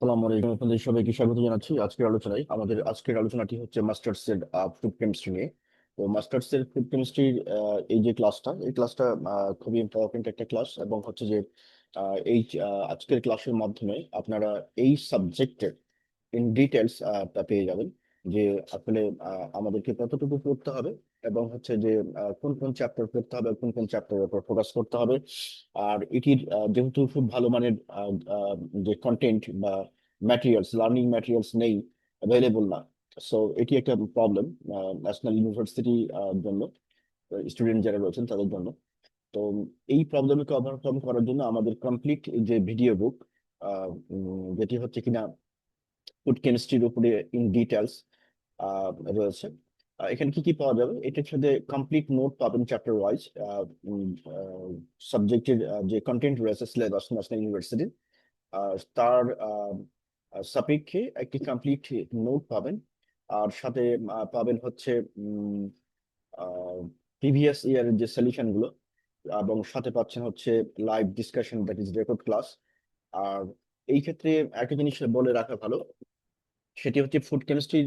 সালাম আলাইকুম আপনাদের সবাইকে স্বাগত জানাচ্ছি আজকের আলোচনায়। আমাদের আজকের আলোচনাটি হচ্ছে মাস্টার্স এর ফুড কেমিস্ট্রি নিয়ে। তো মাস্টার্স এর ফুড কেমিস্ট্রির এই যে ক্লাসটা এই ক্লাসটা খুবই ইম্পর্টেন্ট একটা ক্লাস এবং হচ্ছে যে এই আজকের ক্লাসের মাধ্যমে আপনারা এই সাবজেক্টের ইন ডিটেলস পেয়ে যাবেন যে আসলে আমাদেরকে কতটুকু পড়তে হবে এবং হচ্ছে যে কোন কোন চ্যাপ্টার পড়তে হবে কোন কোন চ্যাপ্টারের উপর ফোকাস করতে হবে। আর এটির যেহেতু খুব ভালো মানের যে কন্টেন্ট বা ম্যাটেরিয়ালস লার্নিং ম্যাটেরিয়ালস নেই অ্যাভেলেবল না সো এটি একটা প্রবলেম ন্যাশনাল ইউনিভার্সিটি জন্য স্টুডেন্ট যারা রয়েছেন তাদের জন্য। তো এই প্রবলেমকে ওভারকাম করার জন্য আমাদের কমপ্লিট যে ভিডিও বুক যেটি হচ্ছে কিনা ফুড কেমিস্ট্রির উপরে ইন ডিটেলস রয়েছে। এখানে কি কি পাওয়া যাবে? এটার সাথে কমপ্লিট নোট পাবেন চ্যাপ্টার ওয়াইজ সাবজেক্টের যে কন্টেন্ট রয়েছে সিলেবাস ন্যাশনাল ইউনিভার্সিটির তার সাপেক্ষে একটি কমপ্লিট নোট পাবেন। আর সাথে পাবেন হচ্ছে প্রিভিয়াস ইয়ারের যে সলিউশনগুলো, এবং সাথে পাচ্ছেন হচ্ছে live discussion that is record class আর এই ক্ষেত্রে একটা জিনিস বলে রাখা ভালো সেটি হচ্ছে ফুড কেমিস্ট্রি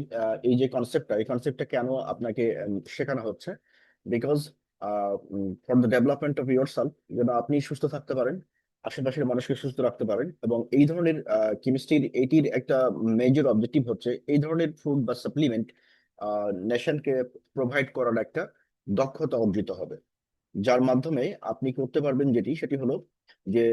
এই যে কনসেপ্টটা এই কনসেপ্টটা কেন আপনাকে শেখানো হচ্ছে? Because for the development of your self যেন আপনি সুস্থ থাকতে পারেন, আশেপাশের মানুষকে সুস্থ রাখতে পারেন, এবং এই ধরনের কেমিস্ট্রির এটির একটা মেজর অবজেক্টিভ হচ্ছে এই ধরনের ফুড বা সাপ্লিমেন্ট নেশনকে প্রোভাইড করার একটা দক্ষতা অর্জিত হবে। যার মাধ্যমে আপনি করতে পারবেন যেটি, সেটি হলো যে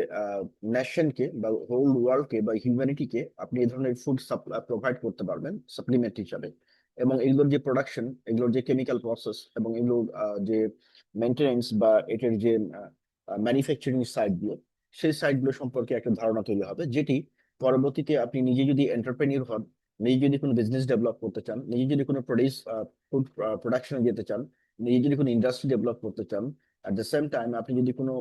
নেশনকে বা হোল ওয়ার্ল্ডকে বা হিউম্যানিটিকে আপনি এই ধরনের ফুড সাপ্লাই প্রোভাইড করতে পারবেন সাপ্লিমেন্ট হিসাবে। এবং এগুলোর যে প্রোডাকশন এগুলোর যে কেমিক্যাল প্রসেস এবং এগুলোর যে মেনটেনেন্স বা এটার যে ম্যানুফ্যাকচারিং সাইডগুলো সেই সাইডগুলো সম্পর্কে একটা ধারণা তৈরি হবে, যেটি পরবর্তীতে আপনি নিজে যদি এন্টারপ্রেনিউর হন, নিজে যদি কোনো বিজনেস ডেভেলপ করতে চান, নিজে যদি কোনো প্রডিউস ফুড প্রোডাকশনে যেতে চান, নিজে যদি কোনো ইন্ডাস্ট্রি ডেভেলপ করতে চান অ্যাট দ্য সেম টাইম আপনি যদি কোনো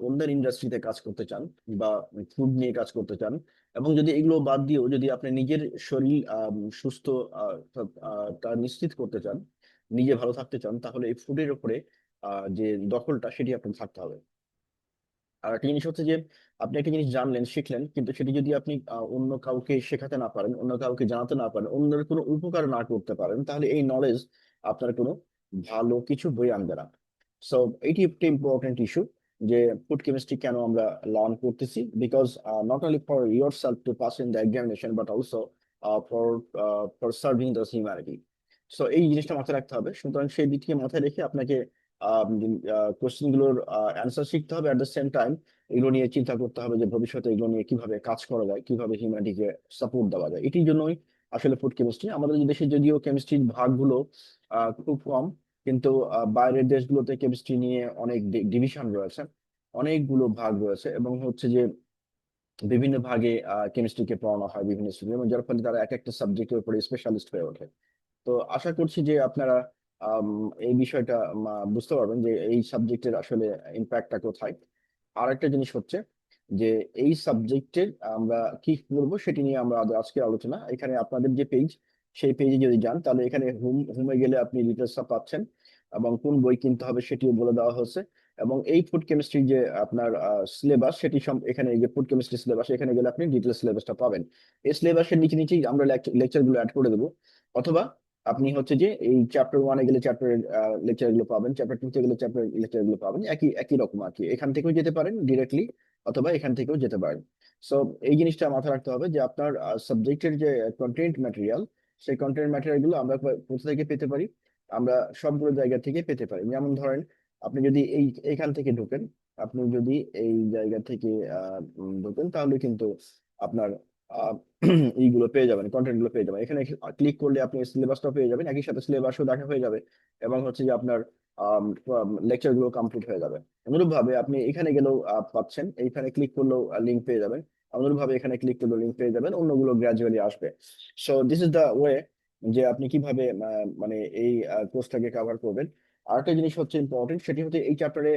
অন্যের ইন্ডাস্ট্রিতে কাজ করতে চান বা ফুড নিয়ে কাজ করতে চান এবং যদি এগুলো বাদ দিয়েও যদি আপনি নিজের শরীর সুস্থ তা- নিশ্চিত করতে চান, নিজে ভালো থাকতে চান, তাহলে এই ফুডের উপরে যে দখলটা সেটি আপনার থাকতে হবে। আর একটা জিনিস হচ্ছে যে, আপনি একটা জিনিস জানলেন, শিখলেন, কিন্তু সেটি যদি আপনি অন্য কাউকে শেখাতে না পারেন, অন্য কাউকে জানাতে না পারেন, অন্যের কোনো উপকার না করতে পারেন, তাহলে এই নলেজ আপনার কোনো ভালো কিছু বই আনবে না। সো এটি একটা ইম্পর্টেন্ট ইস্যু যে ফুড কেমিস্ট্রি কেন আমরা লার্ন করতেছি? Because not only for your self to pass in the examination but also for for serving the humanity so এই জিনিসটা মাথায় রাখতে হবে। সুতরাং সেই দিক মাথায় রেখে আপনাকে কোশ্চেনগুলোর অ্যান্সার শিখতে হবে। অ্যাট দ্য সেম টাইম এগুলো নিয়ে চিন্তা করতে হবে যে ভবিষ্যতে এগুলো নিয়ে কীভাবে কাজ করা যায়, কীভাবে হিউম্যানিটিকে সাপোর্ট দেওয়া যায়। এটির জন্যই আসলে ফুড কেমিস্ট্রি আমাদের দেশে যদিও কেমিস্ট্রির ভাগগুলো খুব কম কিন্তু বাইরের দেশগুলোতে কেমিস্ট্রি নিয়ে অনেক ডিভিশন রয়েছে, অনেকগুলো ভাগ রয়েছে এবং হচ্ছে যে বিভিন্ন ভাগে কেমিস্ট্রিকে পড়ানো হয় বিভিন্ন স্টুডেন্ট এবং যার ফলে তারা এক একটা সাবজেক্টের উপরে স্পেশালিস্ট হয়ে ওঠে। তো আশা করছি যে আপনারা এই বিষয়টা বুঝতে পারবেন যে এই সাবজেক্টের আসলে ইম্প্যাক্টটা কোথায়। আর একটা জিনিস হচ্ছে যে এই সাবজেক্টের আমরা কি করব সেটি নিয়ে আমরা আজ- আজকের আলোচনা। এখানে আপনাদের যে পেজ সেই পেজে যদি যান, তাহলে এখানে হোম হোমে গেলে আপনি ডিটেলসটা পাচ্ছেন এবং কোন বই কিনতে হবে সেটিও বলে দেওয়া হয়েছে এবং এই ফুড কেমিস্ট্রি যে আপনার সিলেবাস সেটি এখানে যে ফুড কেমিস্ট্রি সিলেবাস এখানে গেলে আপনি ডিটেলস সিলেবাসটা পাবেন। এই সিলেবাসের নিচে নিচেই আমরা লেকচারগুলো অ্যাড করে দেবো। অথবা আপনি হচ্ছে যে এই চ্যাপ্টার ওয়ানে গেলে চ্যাপ্টার লেকচারগুলো পাবেন চ্যাপ্টার টু তে গেলে চ্যাপ্টার লেকচারগুলো পাবেন, একই একই রকম আর কি এখান থেকেও যেতে পারেন ডিরেক্টলি অথবা এখান থেকেও যেতে পারেন। সো এই জিনিসটা মাথায় রাখতে হবে যে আপনার সাবজেক্টের যে কন্টেন্ট ম্যাটেরিয়াল সেই কন্টেন্ট ম্যাটেরিয়ালগুলো আমরা কোথা থেকে পেতে পারি। আমরা সবগুলো জায়গা থেকে পেতে পারি। যেমন ধরেন, আপনি যদি এই এখান থেকে ঢোকেন, আপনি যদি এই জায়গা থেকে ঢোকেন, তাহলে কিন্তু আপনার এইগুলো পেয়ে যাবেন কন্টেন্টগুলো পেয়ে যাবেন। এখানে ক্লিক করলে আপনি সিলেবাসটা পেয়ে যাবেন, একই সাথে সিলেবাসও দেখা হয়ে যাবে এবং হচ্ছে যে আপনার লেকচারগুলো কমপ্লিট হয়ে যাবে। অনুরূপ ভাবে আপনি এখানে গেলেও পাচ্ছেন। এইখানে ক্লিক করলেও লিঙ্ক পেয়ে যাবেন। অনুরূপ ভাবে এখানে ক্লিক করলেও লিঙ্ক পেয়ে যাবেন, অন্যগুলো গ্রাজুয়ালি আসবে। So this is the way যে আপনি কীভাবে মানে এই কোর্সটাকে কভার করবেন। আরেকটা জিনিস হচ্ছে ইম্পর্টেন্ট সেটি হচ্ছে এই চ্যাপ্টারে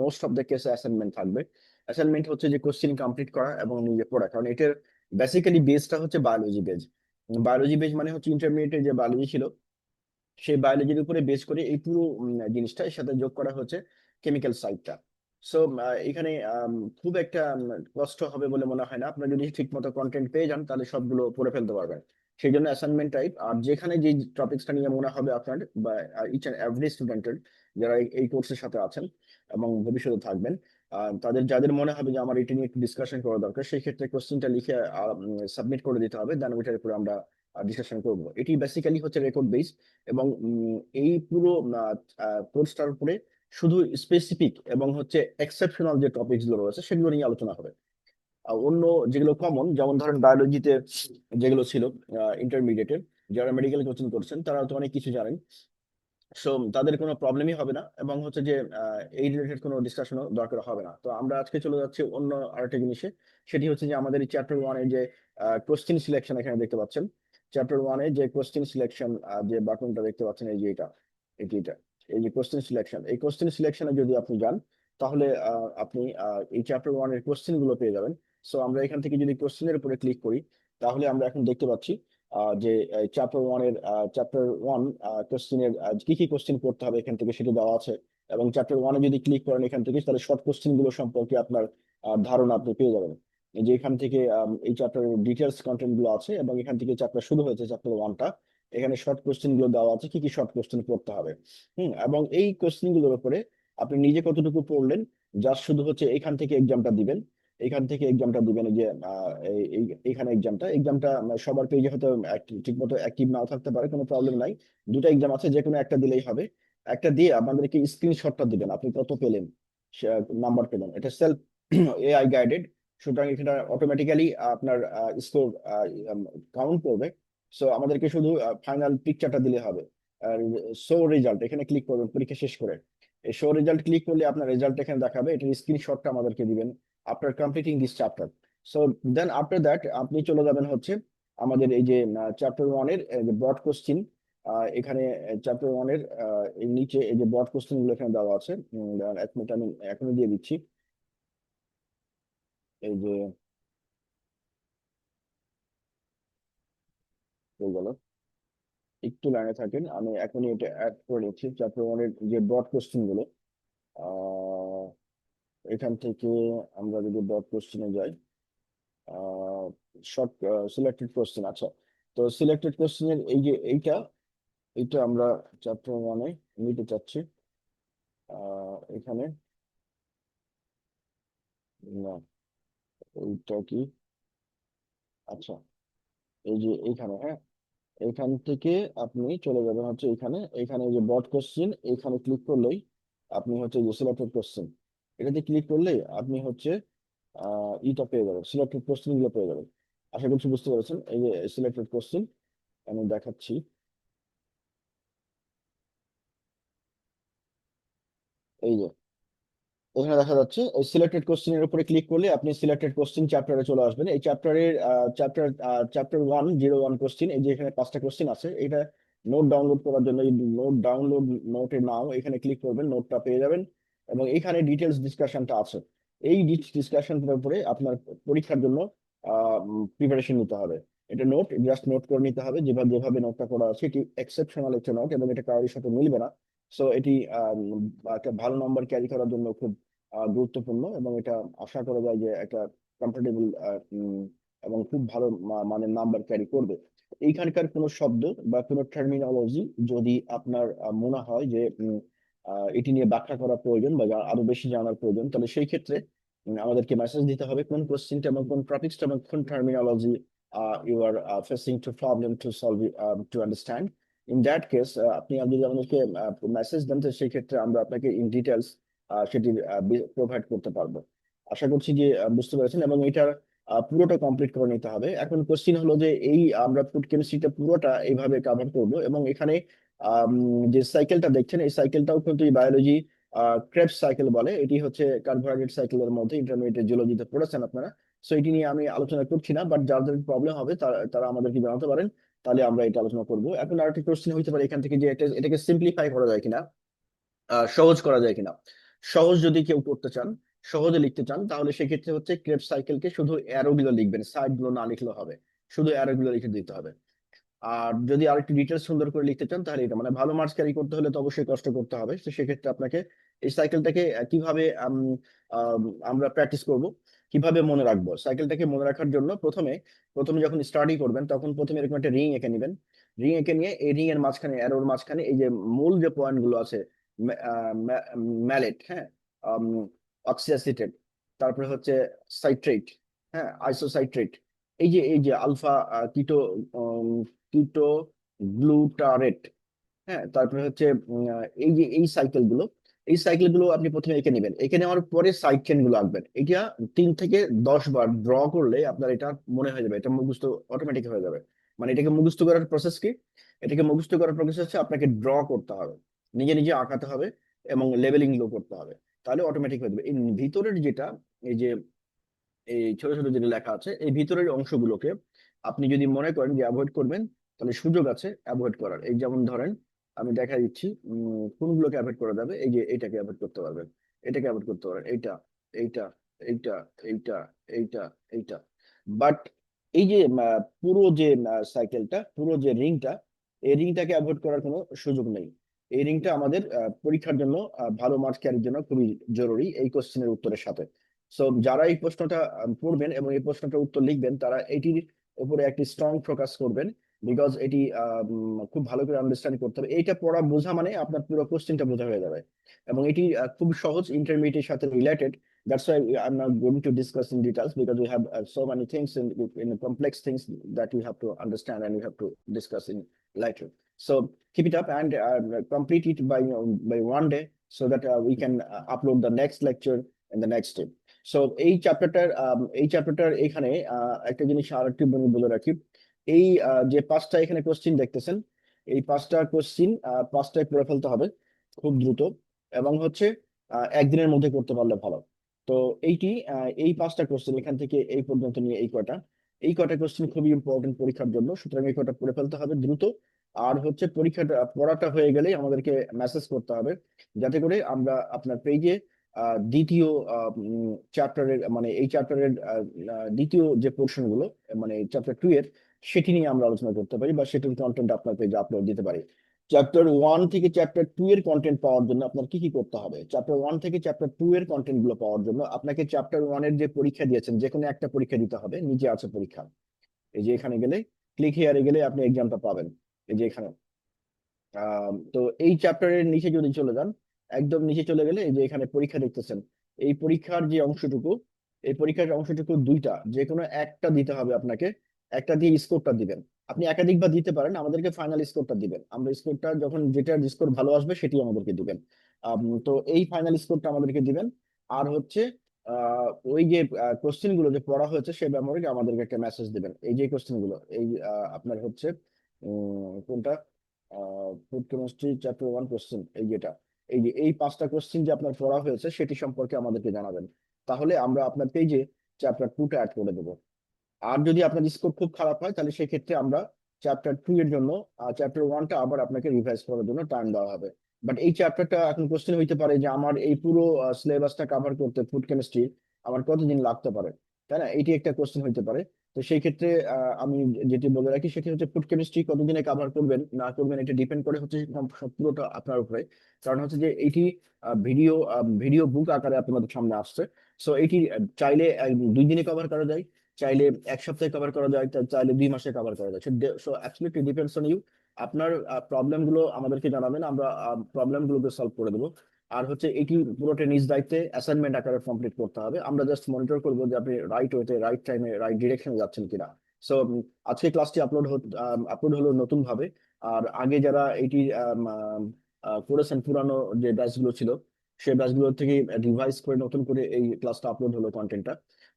মোস্ট অফ দ্য কেসে অ্যাসাইনমেন্ট থাকবে। অ্যাসাইনমেন্ট হচ্ছে যে কোশ্চেন কমপ্লিট করা এবং নিজে পড়া। কারণ এটার বেসিক্যালি বেসটা হচ্ছে বায়োলজি বেজ বায়োলজি বেজ মানে হচ্ছে ইন্টারমিডিয়েটের যে বায়োলজি ছিল, সেই বায়োলজির উপরে বেস করে এই পুরো জিনিসটা এর সাথে যোগ করা হচ্ছে কেমিক্যাল সাইডটা সো এখানে খুব একটা কষ্ট হবে বলে মনে হয় না। আপনার যদি ঠিক মতো কন্টেন্ট পেয়ে যান, তাহলে সবগুলো পড়ে ফেলতে পারবেন। সেই জন্য অ্যাসাইনমেন্ট টাইপ আর যেখানে যে টপিকসটা নিয়ে মনে হবে আপনার, বা ইচ অ্যান্ড এভরি স্টুডেন্টের যারা এই- কোর্সের সাথে আছেন এবং ভবিষ্যতে থাকবেন তাদের যাদের মনে হবে যে আমার এটা নিয়ে একটু ডিসকাশন করা দরকার, সেই ক্ষেত্রে কোশ্চেনটা লিখে সাবমিট করে দিতে হবে দেন ওইটার উপরে আমরা ডিসকাশন করব। এটি বেসিক্যালি হচ্ছে রেকর্ড বেস এবং এই পুরো কোর্সটার উপরে শুধু স্পেসিফিক এবং হচ্ছে এক্সেপশনাল যে টপিকসগুলো রয়েছে, সেগুলো নিয়ে আলোচনা হবে। অন্য যেগুলো কমন যেমন ধরেন বায়োলজিতে যেগুলো ছিল ইন্টারমিডিয়েটের যারা মেডিকেল কোচিং করছেন, তারা তো অনেক কিছু জানেন। সো তাদের কোনো প্রবলেমই হবে না এবং হচ্ছে যে এই রিলেটেড কোনো ডিসকাশনও দরকার হবে না। তো আমরা আজকে চলে যাচ্ছি অন্য আরেকটা জিনিসে, সেটি হচ্ছে যে আমাদের এই চ্যাপ্টার ওয়ানে যে কোশ্চেন সিলেকশন এখানে দেখতে পাচ্ছেন। চ্যাপ্টার ওয়ানে যে কোশ্চেন সিলেকশন যে বাটনটা দেখতে পাচ্ছেন, এই যে এটা এটি এটা। এই যে কোশ্চেন সিলেকশন এই কোশ্চেন সিলেকশনে যদি আপনি যান, তাহলে আপনি এই চ্যাপ্টার ওয়ানের কোশ্চেনগুলো পেয়ে যাবেন। সো আমরা এখান থেকে যদি কোশ্চেনের উপরে ক্লিক করি, তাহলে আমরা এখন দেখতে পাচ্ছি যে চ্যাপ্টার ওয়ানের চ্যাপ্টার ওয়ান কোশ্চেনের কি কি কোশ্চেন করতে হবে এখান থেকে সেটা দেওয়া আছে। এবং চ্যাপ্টার ওয়ানে যদি ক্লিক করেন এখান থেকে, তাহলে শর্ট কোশ্চেনগুলো সম্পর্কে আপনার ধারণা আপনি পেয়ে যাবেন। যে এখান থেকে এই চ্যাপ্টারের ডিটেলস কন্টেন্টগুলো আছে এবং এখান থেকে চ্যাপ্টার শুরু হয়েছে চ্যাপ্টার ওয়ানটা এখানে শর্ট কোশ্চেনগুলো দেওয়া আছে, কি কি শর্ট কোশ্চেন পড়তে হবে। হুম, এবং এই কোশ্চেনগুলোর উপরে আপনি নিজে কতটুকু পড়লেন জাস্ট শুধু হচ্ছে এখান থেকে এক্সামটা দিবেন। এখান থেকে এক্সামটা দিবেন যে এইখানে এক্সামটা এক্সামটা সবার পেজে হয়তো ঠিক মতো অ্যাক্টিভ নাও থাকতে পারে, কোনো প্রবলেম নাই। দুটো এক্সাম আছে যে কোনো একটা দিলেই হবে। একটা দিয়ে আমাদেরকে স্ক্রিনশটটা দিবেন, আপনি কত পেলেন নাম্বার পেলেন। এটা সেলফ এআই গাইডেড সুতরাং এখানে অটোমেটিক্যালি আপনার স্কোর কাউন্ট করবে সো আমাদেরকে শুধু ফাইনাল পিকচারটা দিলে হবে। আর শো রেজাল্ট এখানে ক্লিক করবেন, পরীক্ষা শেষ করে। এই শো রেজাল্ট ক্লিক করলে আপনার রেজাল্ট এখানে দেখাবে, এটার স্ক্রিনশটটা আমাদেরকে দিবেন after completing this chapter so then after that আপনি চলে যাবেন হচ্ছে আমাদের এই যে চ্যাপ্টার ওয়ানের ব্রড কোশ্চিন এখানে চ্যাপ্টার ওয়ানের নিচে এই যে ব্রড কোশ্চিনগুলো এখানে দেওয়া আছে। এক মিনিট আমি এখনই দিয়ে দিচ্ছি। এই যে গেল একটু লাইনে থাকেন, আমি এখনই এটা অ্যাড করে নিচ্ছি চ্যাপ্টার ওয়ানের যে ব্রড কোশ্চিনগুলো। এখান থেকে আমরা যদি ব্রড কোশ্চিনে যাই শর্ট সিলেক্টেড কোশ্চেন আচ্ছা। তো সিলেক্টেড কোশ্চেনের এই যে এইটা এইটা আমরা চ্যাপ্টার ওয়ানে নিতে চাচ্ছি এখানে। না এইটা কি? আচ্ছা এই যে এইখানে হ্যাঁ। এইখান থেকে আপনি চলে যাবেন হচ্ছে এখানে এখানে যে বট কোশ্চেন এখানে ক্লিক করলেই আপনি হচ্ছে যে সিলেক্টেড কোশ্চেন এটাতে ক্লিক করলেই আপনি হচ্ছে ইটা পেয়ে যাবেন সিলেক্টেড কোশ্চেনগুলো পেয়ে যাবেন। আশা করছি বুঝতে পেরেছেন, এই যে সিলেক্টেড কোশ্চেন আমি দেখাচ্ছি। এই যে এখানে দেখা যাচ্ছে সিলেক্টেড কোশ্চেনের উপরে ক্লিক করলে আপনি সিলেক্টেড কোশ্চেন চ্যাপ্টারে চলে আসবেন। এই চ্যাপ্টারের chapter chapter one zero one question এই যে এখানে পাঁচটা কোশ্চেন আছে, এটা নোট ডাউনলোড করার জন্য, এই নোট ডাউনলোড নোটে নাও এখানে ক্লিক করবেন নোটটা পেয়ে যাবেন এবং এখানে ডিটেলস ডিসকাশনটা আছে। এই ডিসকাশনটার উপরে আপনার পরীক্ষার জন্য প্রিপারেশন নিতে হবে। এটা নোট জাস্ট নোট করে নিতে হবে, যেভাবে যেভাবে নোটটা করা আছে, এটি এক্সেপশনাল একটা নোট এবং এটা কারোর সাথে মিলবে না। সো এটি একটা ভালো নম্বর ক্যারি করার জন্য খুব গুরুত্বপূর্ণ এবং এটা আশা করা যায় যে একটা কমফোর্টেবল এবং খুব ভালো মানের নাম্বার ক্যারি করবে। এইখানকার কোনো শব্দ বা কোনো টার্মিনোলজি যদি আপনার মনে হয় যে এটি নিয়ে ব্যাখ্যা করা প্রয়োজন বা আরও বেশি জানার প্রয়োজন, তাহলে সেই ক্ষেত্রে আমাদেরকে মেসেজ দিতে হবে কোন কোশ্চেনটা এবং কোন টপিকসটা এবং কোন terminology you are facing to problem to solve to understand in that case আপনি যদি আমাদেরকে মেসেজ দেন, তো সেই ক্ষেত্রে আমরা আপনাকে ইন ডিটেলস সেটি প্রোভাইড করতে পারব। আশা করছি যে বুঝতে পেরেছেন এবং এটার পুরোটা কমপ্লিট করে নিতে হবে। এখন কোশ্চিন হলো যে, এই আমরা ফুড কেমিস্ট্রিটা পুরোটা এইভাবে কাভার করব এবং এখানে যে সাইকেলটা দেখছেন, এই সাইকেলটাও কিন্তু বায়োলজি ক্রেবস সাইকেল বলে। এটি হচ্ছে কার্বোহাইড্রেট সাইকেলের মধ্যে ইন্টারমিডিয়েট জিওলজিতে পড়েছেন আপনারা। সো এটি নিয়ে আমি আলোচনা করছি না বাট যার যাদের প্রবলেম হবে, তারা আমাদেরকে জানাতে পারেন, তাহলে আমরা এটা আলোচনা করব। এখন আরেকটি কোশ্চেন হইতে পারে এখান থেকে যে, এটা, এটাকে সিম্পলিফাই করা যায় কিনা সহজ করা যায় কিনা। সহজ যদি কেউ করতে চান সহজে লিখতে চান তাহলে সেক্ষেত্রে হচ্ছে ক্রেব সাইকেলকে শুধু অ্যারো গুলো লিখবেন সাইডগুলো না লিখলেও হবে শুধু অ্যারো গুলো লিখে দিতে হবে। আর যদি আরেকটু ডিটেলস সুন্দর করে লিখতে চান তাহলে এটা মানে ভালো মার্কস ক্যারি করতে হলে তো অবশ্যই কষ্ট করতে হবে। তো সেক্ষেত্রে আপনাকে এই সাইকেলটাকে কীভাবে আম, আম, আমরা প্র্যাকটিস করব কীভাবে মনে রাখব? সাইকেলটাকে মনে রাখার জন্য প্রথমে প্রথমে যখন স্টাডি করবেন তখন প্রথমে এরকম একটা রিং এঁকে নেবেন। রিং এঁকে নিয়ে এই রিং এর মাঝখানে অ্যারোর মাঝখানে এই যে মূল যে পয়েন্টগুলো আছে ম্যালেট হ্যাঁ অক্সিয়াসিটেট তারপরে হচ্ছে সাইট্রেট হ্যাঁ আইসোসাইট্রেট এই যে এই যে আলফা কিটো কিটো গ্লুটারেট হ্যাঁ তারপরে হচ্ছে এই যে, এই সাইকেলগুলো, এই সাইকেলগুলো আপনি প্রথমে এঁকে নেবেন, এঁকে নেওয়ার পরে সাইড চেনগুলো আঁকবেন, এটা তিন থেকে দশ বার ড্র করলে আপনার এটা মনে হয়ে যাবে, এটা মুখস্থ অটোমেটিক হয়ে যাবে মানে এটাকে মুখস্থ করার প্রসেস কি? এটাকে মুখস্থ করার প্রসেস হচ্ছে আপনাকে ড্র করতে হবে। নিজে নিজে আঁকাতে হবে এবং লেভেলিংগুলো করতে হবে। তাহলে অটোমেটিক হয়ে যাবে। এই ভিতরের যেটা, এই যে, এই ছোট ছোট যেটা লেখা আছে, এই ভিতরের অংশগুলোকে আপনি যদি মনে করেন যে অ্যাভয়েড করবেন, তাহলে সুযোগ আছে অ্যাভয়েড করার। এই যেমন ধরেন, আমি দেখা দিচ্ছি কোনগুলোকে অ্যাভয়েড করা যাবে? এই যে এটাকে অ্যাভয়েড করতে পারবেন এটাকে অ্যাভয়েড করতে পারবেন এইটা এইটা এইটা এইটা এইটা এইটা। বাট এই যে পুরো যে সাইকেলটা পুরো যে রিংটা এই রিংটাকে অ্যাভয়েড করার কোনো সুযোগ নেই। এই রিংটা আমাদের পরীক্ষার জন্য ভালো মার্কস ক্যারির জন্য খুবই জরুরি এই কোশ্চেনের উত্তরের সাথে। সো যারা এই প্রশ্নটা পড়বেন এবং এই প্রশ্নটার উত্তর লিখবেন তারা এটির উপরে একটি স্ট্রং ফোকাস করবেন বিকজ এটি খুব ভালো করে আন্ডারস্ট্যান্ড করতে হবে। এইটা পড়া বোঝা মানে আপনার পুরো কোশ্চেনটা বোঝা হয়ে যাবে। এবং এটি খুব সহজ ইন্টারমিডিয়েটের সাথে related why we- I'm not going to discuss in details because we have uh, so many things in, in complex things that we have to understand and we have to discuss in later. So keep it up and uh, complete it by, you know, by one day so that uh, we can uh, upload the next lecture in the next day. So এই চ্যাপ্টারটার এই চ্যাপ্টারটার এখানে আহ, একটা জিনিস আর একটু বলে রাখি। এই যে পাঁচটা এখানে কোশ্চিন দেখতেছেন এই পাঁচটা কোশ্চিন পাঁচটায় করে ফেলতে হবে খুব দ্রুত এবং হচ্ছে একদিনের মধ্যে করতে পারলে ভালো। তো এইটি এই পাঁচটা কোশ্চেন এখান থেকে এই পর্যন্ত নিয়ে এই কয়টা। এই কয়টা কোশ্চেন খুবই ইম্পর্টেন্ট পরীক্ষার জন্য। সুতরাং এই কয়টা পড়ে ফেলতে হবে দ্রুত। আর হচ্ছে পরীক্ষাটা পড়াটা হয়ে গেলেই আমাদেরকে মেসেজ করতে হবে। যাতে করে আমরা আপনার পেজে দ্বিতীয় চ্যাপ্টারের মানে এই চ্যাপ্টারের দ্বিতীয় যে পোর্শনগুলো মানে চ্যাপ্টার টু এর, সেটি নিয়ে আমরা আলোচনা করতে পারি বা সেটির কন্টেন্ট আপনার পেজে আপলোড দিতে পারি। চ্যাপ্টার ওয়ান থেকে চ্যাপ্টার টু এর কন্টেন্ট পাওয়ার জন্য আপনার কি কি করতে হবে? চ্যাপ্টার ওয়ান থেকে চ্যাপ্টার টু এর কন্টেন্টগুলো পাওয়ার জন্য আপনাকে চ্যাপ্টার ওয়ানের যে পরীক্ষা দিয়েছেন, যে কোনো একটা পরীক্ষা দিতে হবে, নিচে আছে পরীক্ষা। এই যে এখানে গেলে ক্লিক হিয়ারে গেলে আপনি এক্সামটা পাবেন। এই যে এখানে। তো এই চ্যাপ্টারের নিচে যদি চলে যান, একদম নিচে চলে গেলে এই যে এখানে পরীক্ষা দেখতেছেন, এই পরীক্ষার যে অংশটুকু, এই পরীক্ষার অংশটুকু দুইটা যে কোনো একটা দিতে হবে আপনাকে, একটা দিয়ে স্কোরটা দিবেন। আপনি একাধিকবার দিতে পারেন, আমাদেরকে ফাইনাল স্কোরটা দিবেন। আমরা স্কোরটা যখন যেটার স্কোর ভালো আসবে সেটি আমাদেরকে দিবেন। তো এই ফাইনাল স্কোরটা আমাদেরকে দিবেন। আর হচ্ছে ওই যে কোশ্চেনগুলো যে পড়া হয়েছে, সে ব্যাপারে আমাদেরকে একটা মেসেজ দিবেন। এই যে কোশ্চেনগুলো, এই আপনার হচ্ছে কোনটা? কেমিস্ট্রি চ্যাপ্টার ওয়ান কোশ্চেন এই যেটা। এই যে, এই পাঁচটা কোশ্চেন যে আপনার পড়া হয়েছে, সেটি সম্পর্কে আমাদেরকে জানাবেন। তাহলে আমরা আপনার পেজে চ্যাপ্টার টুটা অ্যাড করে দেবো। আর যদি আপনার স্কোর খুব খারাপ হয়, তাহলে সেক্ষেত্রে আমরা চ্যাপ্টার টু এর জন্য চ্যাপ্টার ওয়ানটা আবার আপনাকে রিভাইজ করার জন্য টাইম দেওয়া হবে। বাট এই চ্যাপ্টারটা এখন কোশ্চেন হইতে পারে যে, আমার এই পুরো সিলেবাসটা কভার করতে ফুড কেমিস্ট্রি আমার কতদিন লাগতে পারে? তাই না? এটি একটা কোশ্চেন হইতে পারে। তো সেই ক্ষেত্রে আমি যেটি বলে রাখি সেটি হচ্ছে ফুড কেমিস্ট্রি কতদিনে কভার করবেন, না করবেন, এটা ডিপেন্ড করে হচ্ছে পুরোটা আপনার উপরে। কারণ হচ্ছে যে এটি ভিডিও ভিডিও বুক আকারে আপনাদের সামনে আসছে। সো এটি চাইলে দুই দিনে কভার করা যায়, চাইলে এক সপ্তাহে কভার করা যায় চাইলে দুই মাসে কভার করা যায়। So absolutely depends on you আপনার প্রবলেমগুলো আমাদেরকে জানাবেন, আমরা প্রবলেম গুলোকে সলভ করে দেবো। আর হচ্ছে এটি পুরোটা নিজ দায়িত্বে অ্যাসাইনমেন্ট আকারে কমপ্লিট করতে হবে। আমরা জাস্ট মনিটর করব যে আপনি রাইট ওয়েতে রাইট টাইমে রাইট ডিরেকশনে যাচ্ছেন কিনা। সো আজকে ক্লাসটি আপলোড আপলোড হলো নতুন ভাবে আর আগে যারা এটি করেছেন পুরানো যে ব্যাচগুলো ছিল সেই ব্যাচগুলো থেকে রিভাইজ করে নতুন করে এই ক্লাসটা আপলোড হলো কন্টেন্টটা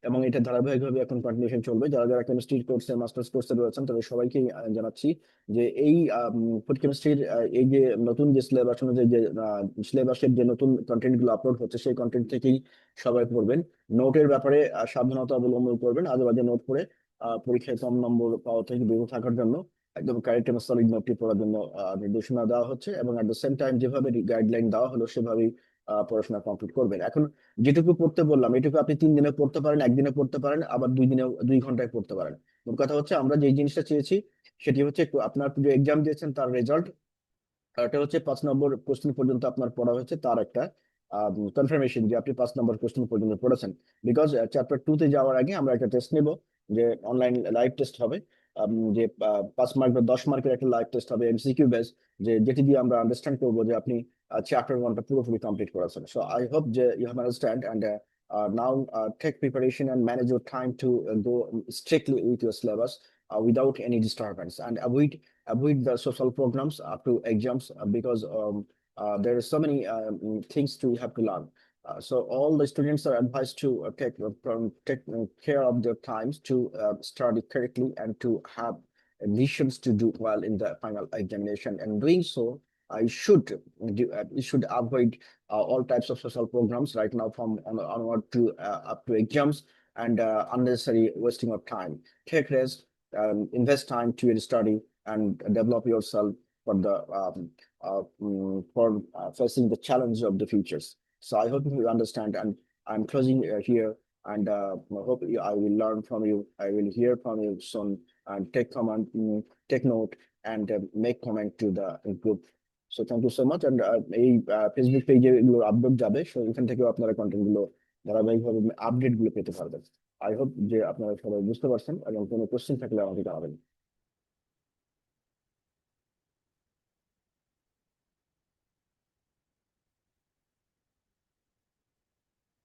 এবং এটা ধারাবাহিকভাবে এখন কন্টিনিউশন চলবে। যারা যারা কেমিস্ট্রি কোর্সে মাস্টার্স কোর্সে রয়েছেন, তাদের সবাইকে জানাচ্ছি যে এই ফুড কেমিস্ট্রির এই যে নতুন যে সিলেবাস অনুযায়ী যে সিলেবাসের যে নতুন কন্টেন্টগুলো আপলোড হচ্ছে, সেই কন্টেন্ট থেকেই সবাই পড়বেন। নোটের ব্যাপারে সাবধানতা অবলম্বন করবেন। আজে বাজে নোট পড়ে পরীক্ষায় কম নম্বর পাওয়া থেকে বিরত থাকার জন্য একদম কারেক্ট এবং সলিড নোটটি পড়ার জন্য নির্দেশনা দেওয়া হচ্ছে এবং অ্যাট দ্য সেম টাইম যেভাবে গাইডলাইন দেওয়া হলো, সেভাবেই পড়াশোনা কমপ্লিট করবেন। এখন যেটুকু পড়তে বললাম, এটুকু আপনি তিন দিনে পড়তে পারেন একদিনে পড়তে পারেন, আবার দুই দিনে দুই ঘন্টায় পড়তে পারেন। মোট কথা হচ্ছে আমরা যে জিনিসটা চেয়েছি, সেটি হচ্ছে আপনার যে এক্সাম দিয়েছেন তার রেজাল্ট এটা হচ্ছে পাঁচ নম্বর কোশ্চেন পর্যন্ত আপনার পড়া হয়েছে, তার একটা কনফার্মেশন যে আপনি পাঁচ নম্বর কোশ্চেন পর্যন্ত পড়েছেন। বিকজ চ্যাপ্টার টু তে যাওয়ার আগে আমরা একটা টেস্ট নেব, যে অনলাইন লাইভ টেস্ট হবে যে পাঁচ মার্ক বা দশ মার্কের একটা লাইভ টেস্ট হবে এমসিকিউ বেস যে, যেটি দিয়ে আমরা আন্ডারস্ট্যান্ড করব যে আপনি চ্যাপ্টার ওয়ানটা পুরোপুরি কমপ্লিট করেছেন সো আই হোপ যে you have understand and now take preparation and manage your time to go strictly with your syllabus without any disturbance and avoid avoid the social programs up to exams uh, because um, uh, there are so many um, things to have to learn. Uh, so all the students are advised to uh, take uh, from- take uh, care of their times to uh, study correctly and to have missions to do well in the final examination. And doing so, should uh, you should avoid uh, all types of social programs right now from on- onward to uh, up to exams and uh, unnecessary wasting of time. Take rest, um, invest time to your study and develop yourself for the um, mm, for facing the challenge of the futures. So I hope you understand, and I'm closing here, and uh, I hope I will learn from you. I will hear from you soon, and take command, mm, take note, and uh, make comment to the group. So thank you so much and এই Facebook পেজে এগুলো update যাবে, so এখান থেকেও আপনারা কন্টেন্টগুলো ধারাবাহিকভাবে আপডেটগুলো পেতে পারবেন। আই হোপ যে আপনারা সবাই বুঝতে পারছেন এবং কোনো কোশ্চেন থাকলে আমাকে জানাবেন।